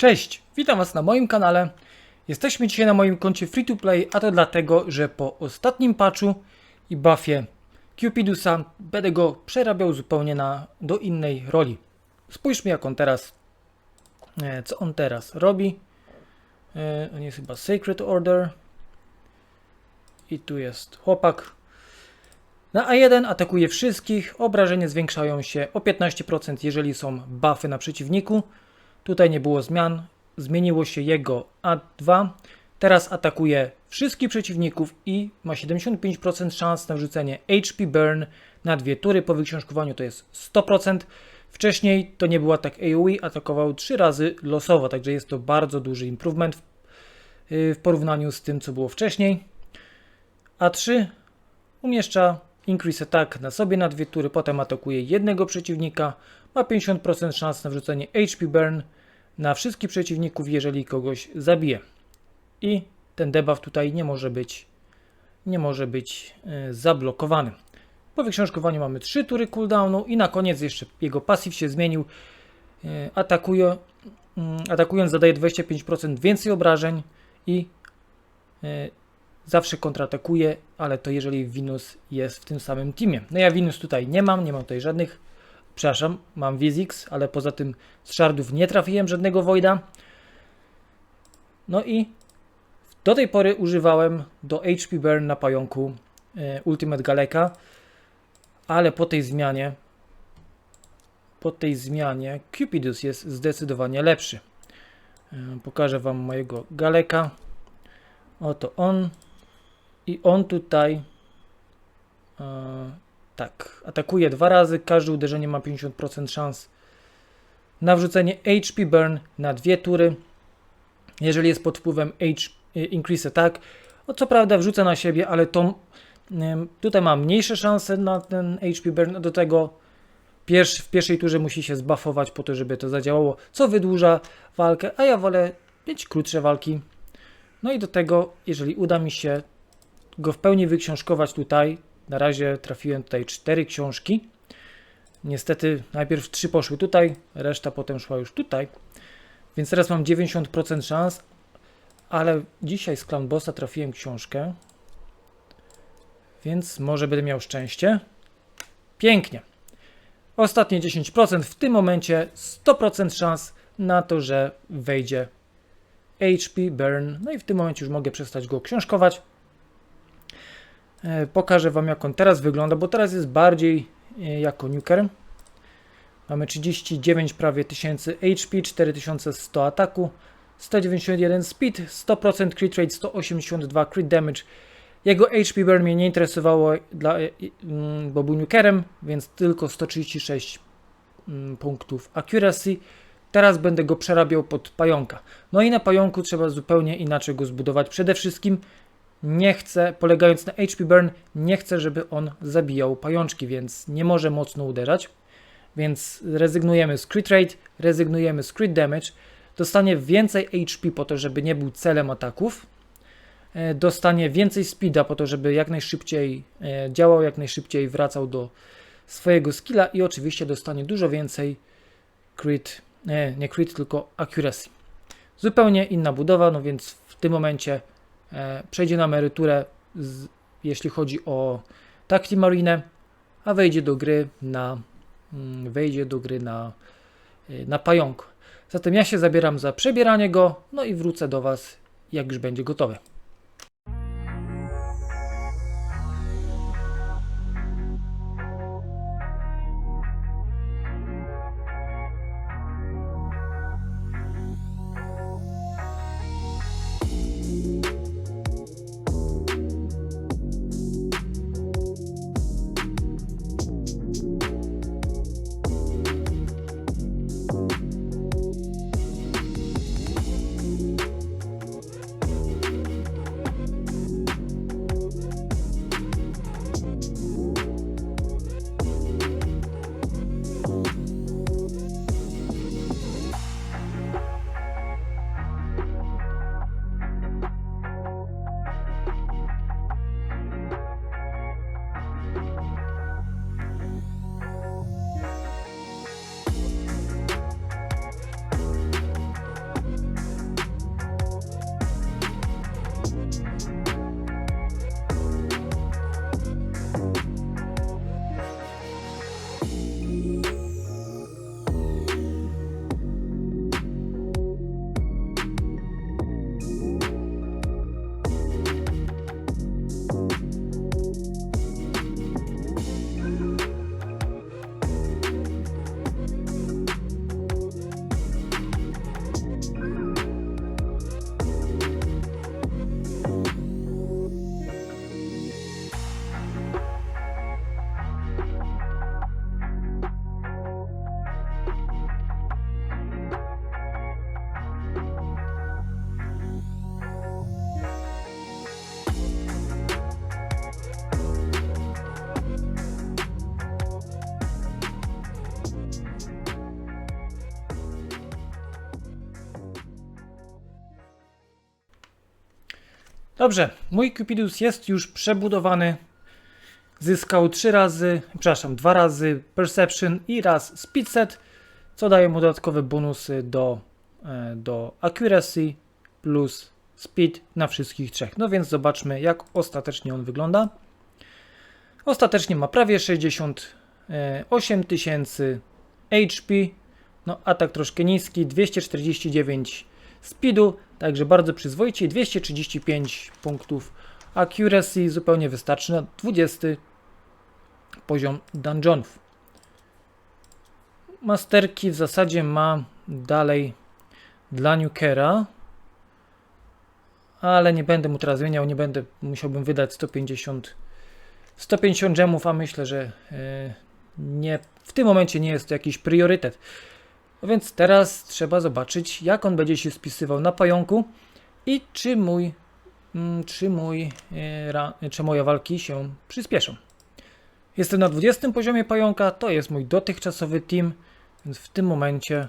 Cześć, witam Was na moim kanale. Jesteśmy dzisiaj na moim koncie free to play, a to dlatego, że po ostatnim patchu i buffie Cupidusa będę go przerabiał zupełnie na, do innej roli. Spójrzmy jak on teraz, e, co on teraz robi. E, on jest chyba Sacred Order. I tu jest chłopak. Na A1 atakuje wszystkich, obrażenia zwiększają się o 15% jeżeli są buffy na przeciwniku. Tutaj nie było zmian, zmieniło się jego A2. Teraz atakuje wszystkich przeciwników i ma 75% szans na wrzucenie HP Burn na dwie tury. Po wyksiążkowaniu to jest 100%. Wcześniej to nie był atak AoE, atakował 3 razy losowo, także jest to bardzo duży improvement w, yy, w porównaniu z tym, co było wcześniej. A3 umieszcza Increase Attack na sobie na dwie tury, potem atakuje jednego przeciwnika, ma 50% szans na wrzucenie HP Burn na wszystkich przeciwników, jeżeli kogoś zabije. I ten debuff tutaj nie może być nie może być e, zablokowany. Po wyksiążkowaniu mamy 3 tury cooldownu i na koniec jeszcze jego pasyw się zmienił. E, atakuje, mm, atakując zadaje 25% więcej obrażeń i e, zawsze kontratakuje, ale to jeżeli Venus jest w tym samym teamie. No ja Venus tutaj nie mam, nie mam tutaj żadnych, przepraszam, mam Vizix, ale poza tym z shardów nie trafiłem żadnego Voida. No i do tej pory używałem do HP Burn na pająku e, Ultimate Galeka, ale po tej zmianie po tej zmianie Cupidus jest zdecydowanie lepszy. E, pokażę Wam mojego Galeka. Oto on. I on tutaj e, tak, atakuje dwa razy. Każde uderzenie ma 50% szans na wrzucenie HP Burn na dwie tury. Jeżeli jest pod wpływem H, e, Increase Attack, no co prawda wrzuca na siebie, ale to tutaj ma mniejsze szanse na ten HP Burn. Do tego w pierwszej turze musi się zbuffować po to, żeby to zadziałało, co wydłuża walkę, a ja wolę mieć krótsze walki. No i do tego, jeżeli uda mi się go w pełni wyksiążkować tutaj, na razie trafiłem tutaj cztery książki. Niestety najpierw trzy poszły tutaj, reszta potem szła już tutaj. Więc teraz mam 90% szans, ale dzisiaj z Clown Bossa trafiłem książkę. Więc może będę miał szczęście. Pięknie. Ostatnie 10%, w tym momencie 100% szans na to, że wejdzie HP Burn. No i w tym momencie już mogę przestać go książkować. E, Pokażę Wam, jak on teraz wygląda, bo teraz jest bardziej e, jako nuker. Mamy 39 prawie tysięcy HP, 4100 ataku, 191 speed, 100% crit rate, 182 crit damage. Jego HP burn mnie nie interesowało, dla, e, mm, bo był nukerem, więc tylko 136 mm, punktów accuracy. Teraz będę go przerabiał pod pająka. No i na pająku trzeba zupełnie inaczej go zbudować. Przede wszystkim nie chcę, polegając na HP burn, nie chcę, żeby on zabijał pajączki, więc nie może mocno uderzać. Więc rezygnujemy z crit rate, rezygnujemy z crit damage. Dostanie więcej HP po to, żeby nie był celem ataków. E, Dostanie więcej speeda po to, żeby jak najszybciej e, działał, jak najszybciej wracał do swojego skilla i oczywiście dostanie dużo więcej crit, nie, nie crit, tylko accuracy. Zupełnie inna budowa, no więc w tym momencie przejdzie na emeryturę, z, jeśli chodzi o Takti Marinę, a wejdzie do gry na mm, wejdzie do gry na, y, na pająk. Zatem ja się zabieram za przebieranie go, no i wrócę do Was, jak już będzie gotowe. Dobrze, mój Cupidus jest już przebudowany. Zyskał 3 razy, przepraszam, 2 razy Perception i raz Speed Set, co daje mu dodatkowe bonusy do, e, do Accuracy plus Speed na wszystkich trzech. No więc zobaczmy, jak ostatecznie on wygląda. Ostatecznie ma prawie 68 tysięcy HP, no atak troszkę niski, 249 speedu, także bardzo przyzwoicie, 235 punktów accuracy, zupełnie wystarczy na 20 poziom dungeonów. Masterki w zasadzie ma dalej dla Newkera, ale nie będę mu teraz zmieniał, nie będę, musiałbym wydać 150 150 gemów, a myślę, że e, nie, w tym momencie nie jest to jakiś priorytet. No więc teraz trzeba zobaczyć, jak on będzie się spisywał na pająku i czy mój, mm, czy mój, e, czy moje walki się przyspieszą. Jestem na 20 poziomie pająka, to jest mój dotychczasowy team, więc w tym momencie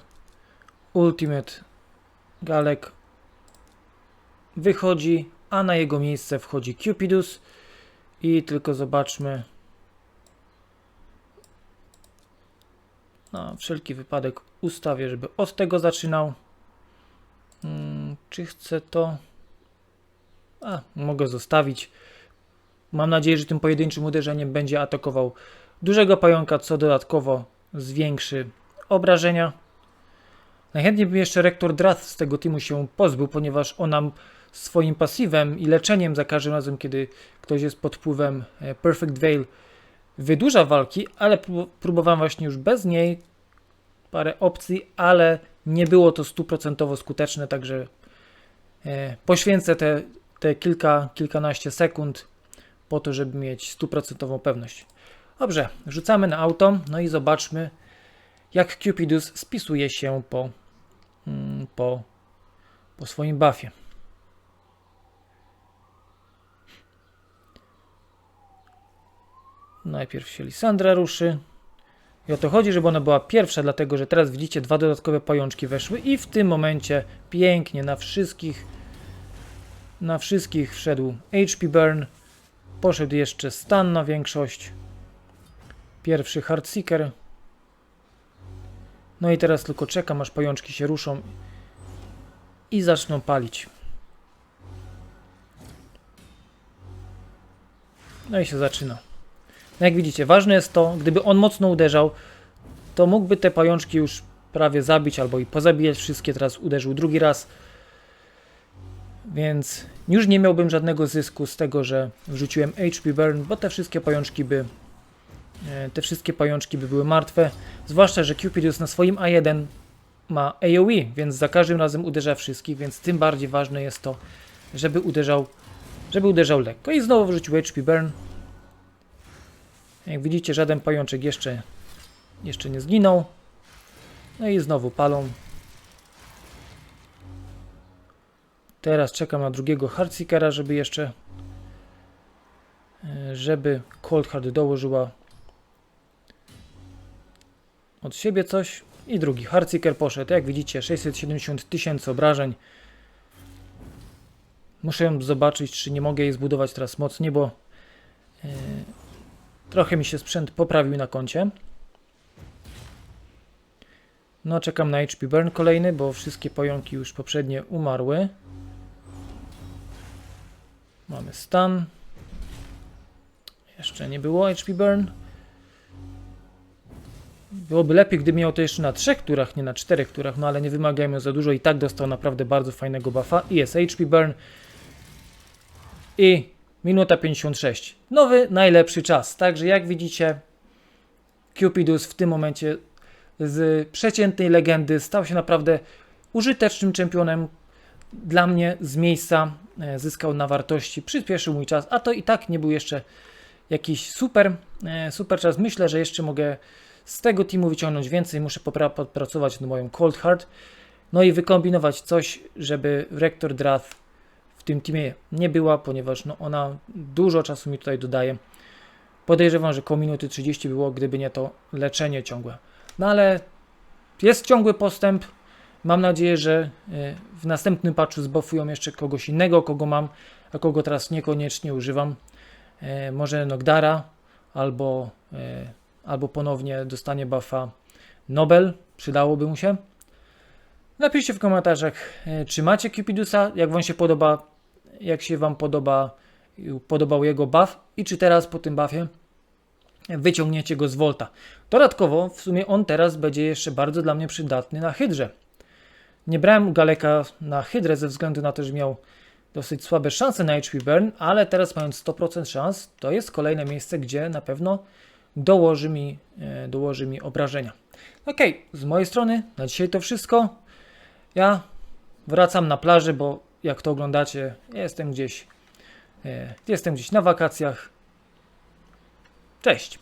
Ultimate Galek wychodzi, a na jego miejsce wchodzi Cupidus i tylko zobaczmy na wszelki wypadek ustawię, żeby od tego zaczynał. Hmm, czy chcę to? A, mogę zostawić. Mam nadzieję, że tym pojedynczym uderzeniem będzie atakował dużego pająka, co dodatkowo zwiększy obrażenia. Najchętniej bym jeszcze Rektor Drath z tego teamu się pozbył, ponieważ ona swoim pasywem i leczeniem za każdym razem, kiedy ktoś jest pod wpływem e, Perfect Veil, wydłuża walki, ale próbowałem właśnie już bez niej parę opcji, ale nie było to stuprocentowo skuteczne, także e, poświęcę te, te kilka, kilkanaście sekund po to, żeby mieć stuprocentową pewność. Dobrze, rzucamy na auto, no i zobaczmy, jak Cupidus spisuje się po, mm, po, po swoim buffie. Najpierw się Lisandra ruszy. I o to chodzi, żeby ona była pierwsza, dlatego że teraz widzicie, dwa dodatkowe pajączki weszły i w tym momencie pięknie na wszystkich na wszystkich wszedł HP Burn. Poszedł jeszcze stan na większość. Pierwszy Heartseeker. No i teraz tylko czekam, aż pajączki się ruszą i zaczną palić. No i się zaczyna. No jak widzicie, ważne jest to, gdyby on mocno uderzał, to mógłby te pajączki już prawie zabić albo i pozabijać wszystkie. Teraz uderzył drugi raz. Więc już nie miałbym żadnego zysku z tego, że wrzuciłem HP Burn, bo te wszystkie pajączki by e, te wszystkie pajączki by były martwe. Zwłaszcza, że Cupidus na swoim A1 ma AoE, więc za każdym razem uderza wszystkich, więc tym bardziej ważne jest to, żeby uderzał, żeby uderzał lekko. I znowu wrzucił HP Burn. Jak widzicie, żaden pajączek jeszcze, jeszcze nie zginął. No i znowu palą. Teraz czekam na drugiego Heartseekera, żeby jeszcze e, żeby Cold Heart dołożyła od siebie coś i drugi Heartseeker poszedł. Jak widzicie 670 tysięcy obrażeń. Muszę zobaczyć, czy nie mogę jej zbudować teraz mocniej, bo e, Trochę mi się sprzęt poprawił na koncie. No, czekam na HP Burn kolejny, bo wszystkie pająki już poprzednie umarły. Mamy stan. Jeszcze nie było HP Burn. Byłoby lepiej, gdyby miał to jeszcze na trzech turach, nie na czterech turach, no ale nie wymagajmy za dużo i tak dostał naprawdę bardzo fajnego buffa. I jest HP Burn. I Minuta 56. Nowy, najlepszy czas. Także jak widzicie, Cupidus w tym momencie z przeciętnej legendy stał się naprawdę użytecznym czempionem. Dla mnie z miejsca e, zyskał na wartości, przyspieszył mój czas, a to i tak nie był jeszcze jakiś super, e, super czas. Myślę, że jeszcze mogę z tego teamu wyciągnąć więcej. Muszę podpracować nad moją Cold Heart. No i wykombinować coś, żeby Rektor Drath w tym teamie nie była, ponieważ no, ona dużo czasu mi tutaj dodaje. Podejrzewam, że koło minuty 30 było, gdyby nie to leczenie ciągłe. No ale jest ciągły postęp, Mam nadzieję, że e, w następnym patchu zbuffują jeszcze kogoś innego, kogo mam, a kogo teraz niekoniecznie używam. E, Może Nogdara, albo, e, albo ponownie dostanie buffa Nobel, przydałoby mu się. Napiszcie w komentarzach, e, czy macie Cupidusa, jak wam się podoba, jak się wam podoba, podobał jego buff i czy teraz po tym buffie wyciągniecie go z Volta. Dodatkowo, w sumie on teraz będzie jeszcze bardzo dla mnie przydatny na Hydrze. Nie brałem Galeka na Hydrę ze względu na to, że miał dosyć słabe szanse na HP Burn, ale teraz mając 100% szans, to jest kolejne miejsce, gdzie na pewno dołoży mi, e, dołoży mi obrażenia. Ok, z mojej strony na dzisiaj to wszystko. Ja wracam na plażę, bo jak to oglądacie, jestem gdzieś, e, jestem gdzieś na wakacjach. Cześć!